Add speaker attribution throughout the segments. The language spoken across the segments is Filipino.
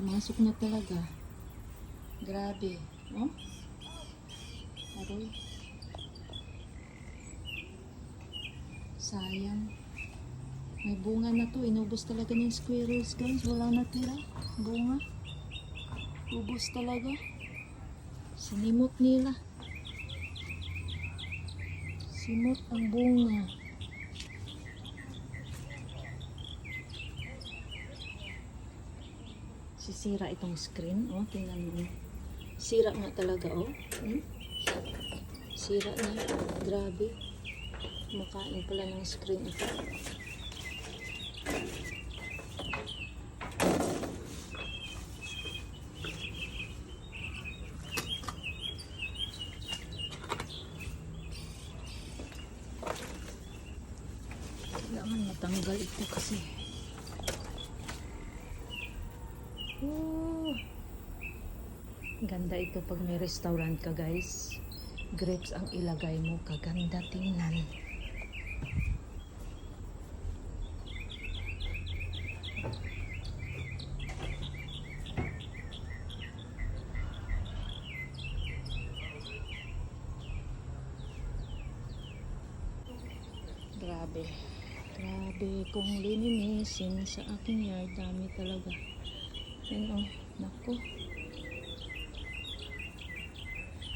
Speaker 1: Masok na talaga. Grabe. Oh? Aroy. Sayang. May bunga na to. Inubos talaga ng squirrels guys. Wala na tira. Bunga. Ubos talaga. Sinimot nila. Simot ang bunga. Sisira itong screen. Oh, tingnan mo. Sira nga talaga, oh. Hmm? Sira na. Grabe. Makain pala ng screen ito. Kailangan matanggal ito kasi. Oh. Ganda ito pag may restaurant ka guys. Grapes ang ilagay mo. Kaganda tingnan. Grabe. Grabe kung lininisin sa aking yard. Dami talaga. Yan oh. Nako.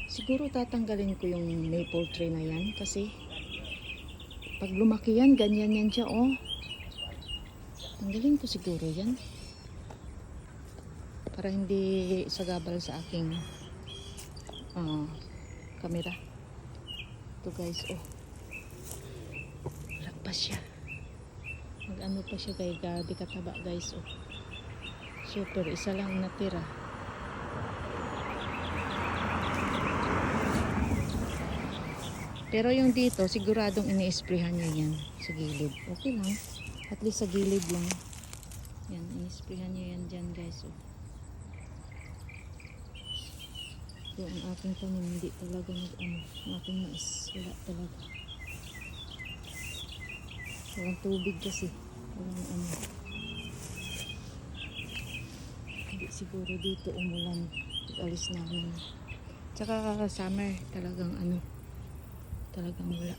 Speaker 1: Siguro tatanggalin ko yung maple tree na yan kasi pag lumaki yan, ganyan yan siya oh. Tanggalin ko siguro yan. Para hindi sagabal sa aking ah, camera. Ito guys, oh. Pa siya. Mag-ano pa siya kay grabe kataba guys, oh. Super, isa lang natira. Pero yung dito, siguradong ini-sprayhan niya yan sa gilid. Okay lang. At least sa gilid lang. Yan, ini-sprayhan niya yan dyan guys. Oh. Yung ang aking tanim, hindi talaga nag-ano. Ang aking mais, wala talaga. Walang tubig kasi. Walang ano. Hindi siguro dito umulan. Pag-alis namin. Tsaka summer talagang ano. Talagang wala.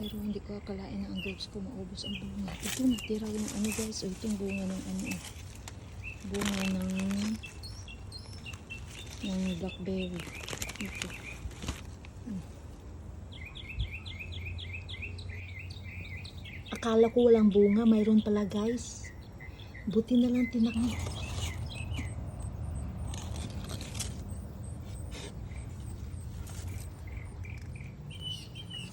Speaker 1: Pero hindi ko akalain na ang grapes ko maubos ang bunga. Ito natira yung ano guys. O itong bunga ng ano. oh. Bunga ng ng blackberry. Ito. Hmm. Akala ko walang bunga, mayroon pala guys. Buti na lang tinakbo.